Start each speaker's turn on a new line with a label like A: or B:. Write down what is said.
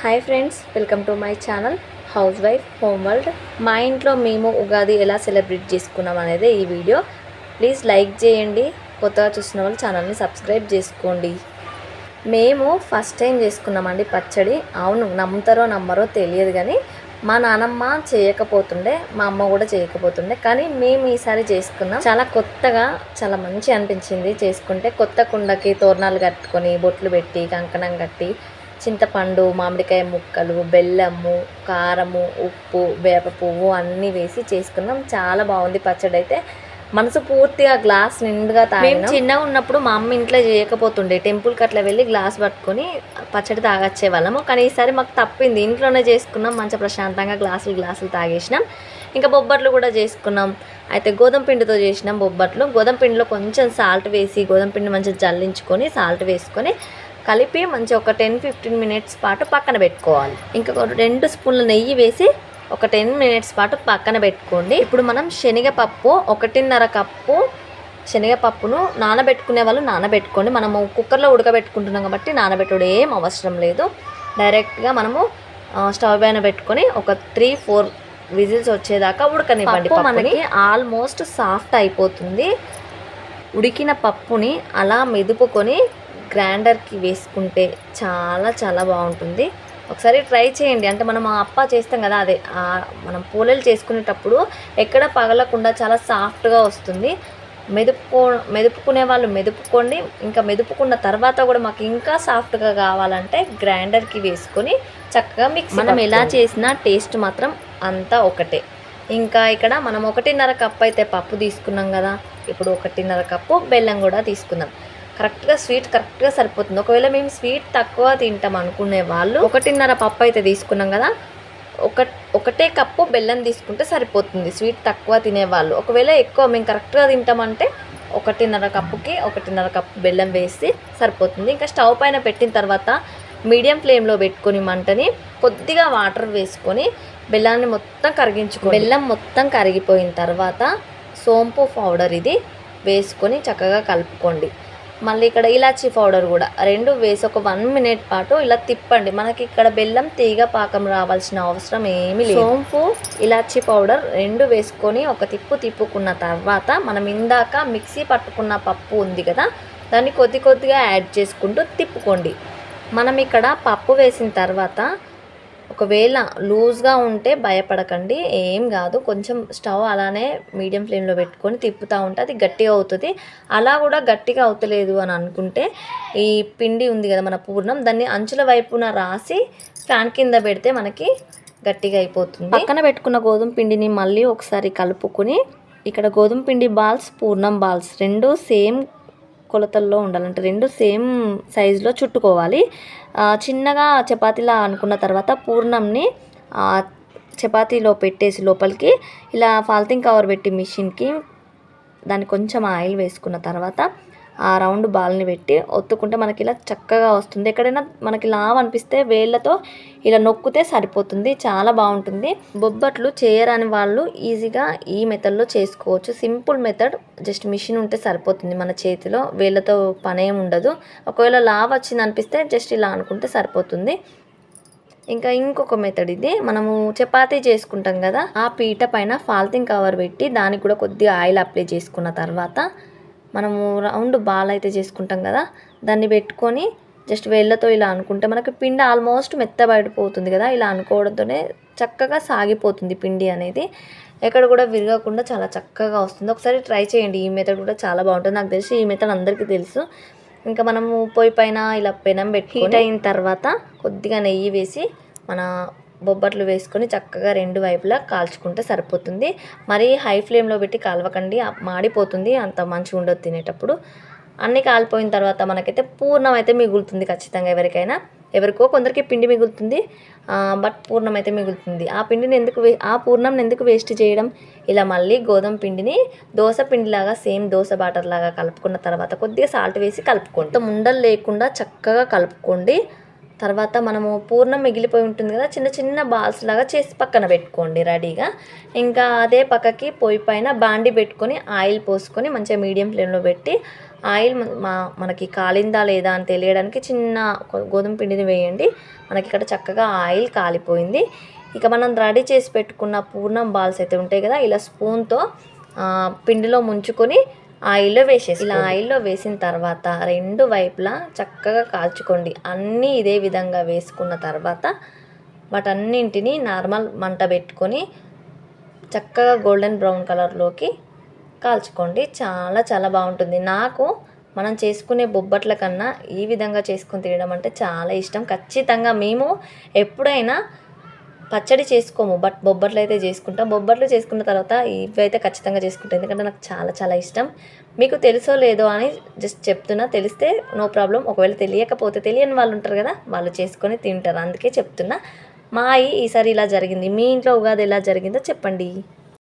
A: Hi friends welcome to my channel housewife home world. మా ఇంట్లో మేము ఉగాది ఎలా సెలబ్రేట్ చేసుకున్నాం అనేది ఈ వీడియో. ప్లీజ్ లైక్ చేయండి కొత్తగా చూసిన వాళ్ళు ఛానల్ని సబ్స్క్రైబ్ చేసుకోండి. మేము ఫస్ట్ టైం చేసుకున్నామండి పచ్చడి. అవును నమ్ముతారో నమ్మరో తెలియదు కానీ మా నానమ్మ చేయకపోతుండే మా అమ్మ కూడా చేయకపోతుండే. కానీ మేము ఈసారి చేసుకున్నాం. చాలా కొత్తగా చాలా మంచి అనిపించింది చేసుకుంటే. కొత్త కుండకి తోరణాలు కట్టుకొని బొట్లు పెట్టి కంకణం కట్టి చింతపండు మామిడికాయ ముక్కలు బెల్లము కారము ఉప్పు వేప పువ్వు అన్నీ వేసి చేసుకున్నాం. చాలా బాగుంది పచ్చడి అయితే. మనసు పూర్తిగా గ్లాస్ నిండుగా తాగినాం. చిన్నగా ఉన్నప్పుడు మా అమ్మ ఇంట్లో చేయకపోతుండే. టెంపుల్కి అట్లా వెళ్ళి గ్లాస్ పట్టుకొని పచ్చడి తాగొచ్చే వాళ్ళము. కానీ ఈసారి మాకు తప్పింది. ఇంట్లోనే చేసుకున్నాం. మంచి ప్రశాంతంగా గ్లాసులు గ్లాసులు తాగేసినాం. ఇంకా బొబ్బట్లు కూడా చేసుకున్నాం. అయితే గోధుమ పిండితో చేసినాం బొబ్బట్లు. గోధుమ పిండిలో కొంచెం సాల్ట్ వేసి గోధుమ పిండి మంచిగా జల్లించుకొని సాల్ట్ వేసుకొని కలిపి మంచి ఒక టెన్ ఫిఫ్టీన్ మినిట్స్ పాటు పక్కన పెట్టుకోవాలి. ఇంకా ఒక రెండు స్పూన్ల నెయ్యి వేసి ఒక టెన్ మినిట్స్ పాటు పక్కన పెట్టుకోండి. ఇప్పుడు మనం శనగపప్పు ఒకటిన్నర కప్పు శనగపప్పును నానబెట్టుకునే వాళ్ళు నానబెట్టుకోండి. మనము కుక్కర్లో ఉడకబెట్టుకుంటున్నాం కాబట్టి నానబెట్టుడు ఏం అవసరం లేదు. డైరెక్ట్గా మనము స్టవ్ పైన పెట్టుకొని ఒక త్రీ ఫోర్ విజిల్స్ వచ్చేదాకా ఉడకనివ్వండి మనకి ఆల్మోస్ట్ సాఫ్ట్ అయిపోతుంది. ఉడికిన పప్పుని అలా మెదుపుకొని గ్రైండర్కి వేసుకుంటే చాలా చాలా బాగుంటుంది. ఒకసారి ట్రై చేయండి. అంటే మనం ఆ అప్ప చేస్తాం కదా అదే మనం పూలలు చేసుకునేటప్పుడు ఎక్కడ పగలకుండా చాలా సాఫ్ట్గా వస్తుంది. మెదుపుకో మెదుపుకునే వాళ్ళు మెదుపుకోండి. ఇంకా మెదుపుకున్న తర్వాత కూడా మాకు ఇంకా సాఫ్ట్గా కావాలంటే గ్రైండర్కి వేసుకొని చక్కగా మిక్స్ మనం ఎలా చేసినా టేస్ట్ మాత్రం అంతా ఒకటే. ఇంకా ఇక్కడ మనం ఒకటిన్నర కప్ అయితే పప్పు తీసుకున్నాం కదా ఇప్పుడు ఒకటిన్నర కప్పు బెల్లం కూడా తీసుకుందాం. కరెక్ట్గా స్వీట్ కరెక్ట్గా సరిపోతుంది. ఒకవేళ మేము స్వీట్ తక్కువ తింటాం అనుకునే వాళ్ళు ఒకటిన్నర పప్పు అయితే తీసుకున్నాం కదా ఒక ఒకటే కప్పు బెల్లం తీసుకుంటే సరిపోతుంది స్వీట్ తక్కువ తినేవాళ్ళు ఒకవేళ ఎక్కువ మేము కరెక్ట్గా తింటామంటే ఒకటిన్నర కప్పుకి ఒకటిన్నర కప్పు బెల్లం వేసి సరిపోతుంది. ఇంకా స్టవ్ పైన పెట్టిన తర్వాత మీడియం ఫ్లేమ్లో పెట్టుకొని మంటని కొద్దిగా వాటర్ వేసుకొని బెల్లాన్ని మొత్తం కరిగించుకో బెల్లం మొత్తం కరిగిపోయిన తర్వాత సోంపు పౌడర్ ఇది వేసుకొని చక్కగా కలుపుకోండి. మళ్ళీ ఇక్కడ ఇలాచీ పౌడర్ కూడా. రెండు వేసి ఒక వన్ మినిట్ పాటు ఇలా తిప్పండి. మనకి ఇక్కడ బెల్లం తీగ పాకం రావాల్సిన అవసరం ఏమి లేదు. సోంపు ఇలాచీ పౌడర్ రెండు వేసుకొని ఒక తిప్పు తిప్పుకున్న తర్వాత మనం ఇందాక మిక్సీ పట్టుకున్న పప్పు ఉంది కదా దాన్ని కొద్ది కొద్దిగా యాడ్ చేసుకుంటూ తిప్పుకోండి. మనం ఇక్కడ పప్పు వేసిన తర్వాత ఒకవేళ లూజ్గా ఉంటే భయపడకండి ఏం కాదు. కొంచెం స్టవ్ అలానే మీడియం ఫ్లేమ్లో పెట్టుకొని తిప్పుతూ ఉంటే అది గట్టిగా అవుతుంది. అలా కూడా గట్టిగా అవుతలేదు అని అనుకుంటే ఈ పిండి ఉంది కదా మన పూర్ణం దాన్ని అంచుల వైపున రాసి ఫ్యాన్ కింద పెడితే మనకి గట్టిగా అయిపోతుంది. పక్కన పెట్టుకున్న గోధుమ పిండిని మళ్ళీ ఒకసారి కలుపుకొని ఇక్కడ గోధుమ పిండి బాల్స్ పూర్ణం బాల్స్ రెండు సేమ్ కొలతల్లో ఉండాలంటే రెండు సేమ్ సైజులో చుట్టుకోవాలి. చిన్నగా చపాతీలా అనుకున్న తర్వాత పూర్ణంని చపాతీలో పెట్టేసి లోపలికి ఇలా ఫాల్తింగ్ కవర్ పెట్టి మిషన్కి దాన్ని కొంచెం ఆయిల్ వేసుకున్న తర్వాత ఆ రౌండ్ బాల్ని పెట్టి ఒత్తుకుంటే మనకి ఇలా చక్కగా వస్తుంది. ఎక్కడైనా మనకి లావ్ అనిపిస్తే వేళ్ళతో ఇలా నొక్కితే సరిపోతుంది. చాలా బాగుంటుంది. బొబ్బట్లు చేయరాని వాళ్ళు ఈజీగా ఈ మెథడ్లో చేసుకోవచ్చు. సింపుల్ మెథడ్ జస్ట్ మిషన్ ఉంటే సరిపోతుంది మన చేతిలో. వేళ్ళతో పనేం ఉండదు. ఒకవేళ లావ్ వచ్చింది అనిపిస్తే జస్ట్ ఇలా అనుకుంటే సరిపోతుంది. ఇంకా ఇంకొక మెథడ్ ఇది. మనము చపాతీ చేసుకుంటాం కదా ఆ పీట పైన ఫాల్తింగ్ కవర్ పెట్టి దానికి కూడా కొద్దిగా ఆయిల్ అప్లై చేసుకున్న తర్వాత మనము రౌండ్ బాల్ అయితే చేసుకుంటాం కదా దాన్ని పెట్టుకొని జస్ట్ వేళ్ళతో ఇలా అనుకుంటే మనకి పిండి ఆల్మోస్ట్ మెత్తబడిపోతుంది కదా ఇలా అనుకోవడంతోనే చక్కగా సాగిపోతుంది పిండి అనేది. ఎక్కడ కూడా విరగకుండా చాలా చక్కగా వస్తుంది. ఒకసారి ట్రై చేయండి ఈ మెథడ్ కూడా చాలా బాగుంటుంది. నాకు తెలిసి ఈ మెథడ్ అందరికీ తెలుసు. ఇంకా మనము పొయ్యి పైన ఇలా పెనం పెట్టి హీట్ అయిన తర్వాత కొద్దిగా నెయ్యి వేసి మన బొబ్బట్లు వేసుకొని చక్కగా రెండు వైపులా కాల్చుకుంటే సరిపోతుంది. మరీ హై ఫ్లేమ్లో పెట్టి కాలవకండి మాడిపోతుంది అంత మంచిగా ఉండదు తినేటప్పుడు. అన్నీ కాలిపోయిన తర్వాత మనకైతే పూర్ణం అయితే మిగులుతుంది ఖచ్చితంగా ఎవరికైనా. ఎవరికో కొందరికి పిండి మిగులుతుంది బట్ పూర్ణం అయితే మిగులుతుంది. ఆ పిండిని ఎందుకు వే ఆ పూర్ణం ఎందుకు వేస్ట్ చేయడం? ఇలా మళ్ళీ గోధుమ పిండిని దోశ పిండిలాగా సేమ్ దోశ బాటర్ లాగా కలుపుకున్న తర్వాత కొద్దిగా సాల్ట్ వేసి కలుపుకోండి. ముండలు ఉండలు లేకుండా చక్కగా కలుపుకోండి. తర్వాత మనము పూర్ణం మిగిలిపోయి ఉంటుంది కదా చిన్న చిన్న బాల్స్ లాగా చేసి పక్కన పెట్టుకోండి రెడీగా ఇంకా అదే పక్కకి పొయ్యి పైన బాండి పెట్టుకొని ఆయిల్ పోసుకొని మంచిగా మీడియం ఫ్లేమ్లో పెట్టి ఆయిల్ మా మనకి కాలిందా లేదా అని తెలియడానికి చిన్న గోధుమ పిండిని వేయండి. మనకి ఇక్కడ చక్కగా ఆయిల్ కాలిపోయింది. ఇక మనం రెడీ చేసి పెట్టుకున్న పూర్ణం బాల్స్ అయితే ఉంటాయి కదా ఇలా స్పూన్తో పిండిలో ముంచుకొని ఆయిల్లో వేసేసి ఇలా ఆయిల్లో వేసిన తర్వాత రెండు వైపులా చక్కగా కాల్చుకోండి. అన్నీ ఇదే విధంగా వేసుకున్న తర్వాత వాటన్నింటినీ నార్మల్ మంట పెట్టుకొని చక్కగా గోల్డెన్ బ్రౌన్ కలర్లోకి కాల్చుకోండి. చాలా చాలా బాగుంటుంది. నాకు మనం చేసుకునే బొబ్బట్ల కన్నా ఈ విధంగా చేసుకుని తినడం అంటే చాలా ఇష్టం. ఖచ్చితంగా మేము ఎప్పుడైనా పచ్చడి చేసుకోము బట్ బొబ్బట్లు అయితే చేసుకుంటాం. బొబ్బట్లు చేసుకున్న తర్వాత ఇవి అయితే ఖచ్చితంగా చేసుకుంటాం. ఎందుకంటే నాకు చాలా చాలా ఇష్టం. మీకు తెలుసో లేదో అని జస్ట్ చెప్తున్నా. తెలిస్తే నో ప్రాబ్లం ఒకవేళ తెలియకపోతే తెలియని వాళ్ళు ఉంటారు కదా వాళ్ళు చేసుకొని తింటారు. అందుకే చెప్తున్నా. మా అయ్యి ఈసారి ఇలా జరిగింది. మీ ఇంట్లో ఉగాది ఎలా జరిగిందో చెప్పండి.